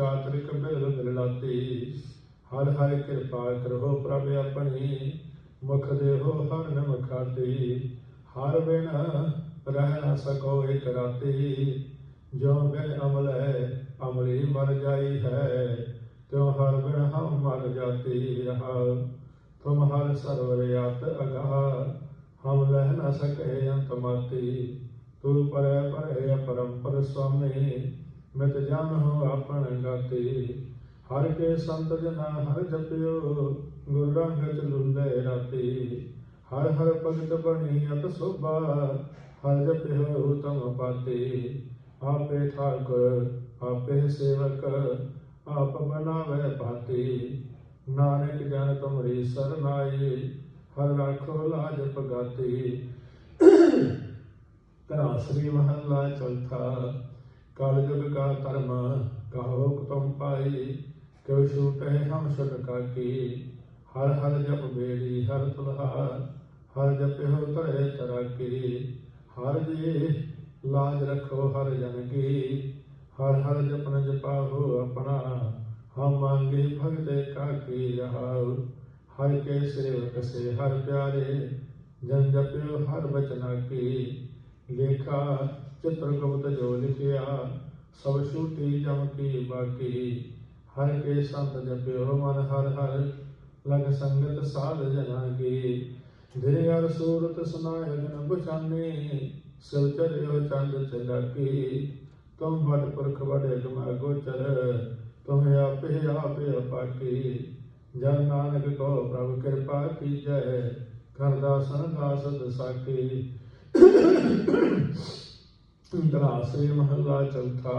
ਚਾਤਰਿਕ ਬਿਰਲ ਬਿਰਲਾਤੀ ਹਰ ਹਰ ਕਿਰਪਾ ਕਰੋ ਪ੍ਰਭ ਆਪਣੀ, ਮੁਖ ਦੇਹੋ ਹਰ ਨਮਖਾਤੀ ਹਰ ਬਿਨ ਰਹਿ ਨ ਸਕੋ ਇਕ ਰਾਤੀ। ਜੋ ਬਿਨ ਅਮਲ ਹੈ, ਅਮਲੀ ਮਰ ਜਾਈ ਹੈ। ਤਿਉ ਹਰ ਬਿਨ ਹਮ ਮਰ ਜਾਤੀ ਰਹਾ। ਤੁਮ ਹਰ ਸਰਵਰ ਆਤ ਅਗਾ ਹਮ ਲਹਿ ਨਾ ਸਕੇ ਅੰਤ ਮਾਤੀ। ਤੂ ਪਰੈ ਪਰੈ ਅਪਰੰਪਰ ਸੁਆਮੀ। ਮਿਤ ਜਨ ਹੋ ਆਪਣ ਗਾਤੀ ਹਰ ਕੇ ਸੰਤ ਜਨਾ ਹਰ ਜਪਿਓ, ਗੁਰ ਰੰਗ ਚ ਲੁੰਦੇ ਹਰ ਹਰ ਭਗਤ ਬਣੀ ਅਤ ਸੋਭਾ, ਹਰ ਜਪਿਓ ਤਮ ਪਾਤੀ। ਆਪੇ ਠਾਕੁਰ ਆਪੇ ਸੇਵਕ, ਆਪ ਬਣਾਵੇ ਭਾਤੀ। ਨਾਨਕ ਜਨ ਤੁਮਰੀ ਸਰਨਾਈ ਹਰ ਰਾਖੋ ਲਾਜ ਪਗਾਤੀ। ਧਰਾ ਸ੍ਰੀ ਮਹੱਲਾ ਚੌਥਾ। ਕਲ ਯੁਗ ਕਾ ਧਰਮ, ਕਹੋ ਤੁਮ ਪਾਈ ਕਿਉ ਛੂਟੇ ਹਮ ਸੁਨ ਕਾਕੀ। ਹਰ ਹਰ ਜਪ ਬੇੜੀ ਹਰ ਤੁਲਹਾਰ, ਹਰ ਜਪਿਓ ਧਰੇ ਤਰਾਕੀ। ਹਰ ਜੇ ਲਾਜ ਰੱਖੋ ਹਰ ਜਨ ਕੀ ਹਰ ਹਰ ਜਪਨ ਜਪਾਹੋ ਆਪਣਾ। ਹਮ ਮੰਗੇ ਭਗਤੇ ਕਾਕੀ ਰਹਾਉ, ਹਰ ਕੇ ਸੇਵਕ ਸੇ ਹਰ ਪਿਆਰੇ। ਜਨ ਜਪਿਓ ਹਰ ਬਚਨਾ ਕੀ ਲੇਖਾ ਚਿਤ੍ਰ ਗੁਪਤ ਜੋ ਲਿਖਿਆ, ਸਭ ਛੂਟੀ ਜਮ ਕੀ ਬਾਕੀ। ਹਰ ਕੇ ਸੰਤ ਜਪਿਓ ਮਨ ਹਰ ਹਰ, ਲਗ ਸੰਗਤ ਸਾਧ ਜਨਾ ਕੀ। ਧਿਰ ਹਰ ਸੂਰਤ ਸੁਨਾਇ ਜਨ ਸਿਵ ਚਰਿਓ ਚੰਦ ਚਲਾਕੀ ਤੁਮ ਵਡ ਪੁਰਖ ਵਡੇ ਗਮਾ ਗੋਚਰ, ਤੁਮ ਆਪੇ ਆਪੇ ਅਪਾਕੀ। ਜਨ ਨਾਨਕ ਕੋ ਪ੍ਰਭ ਕਿਰਪਾ ਕੀਜੈ, ਘਰ ਦਾਸਨ ਦਾਸ ਦਸਾਕੀ। ਧਰਾ ਸ੍ਰੀ ਮਹੱਲਾ ਚੌਥਾ।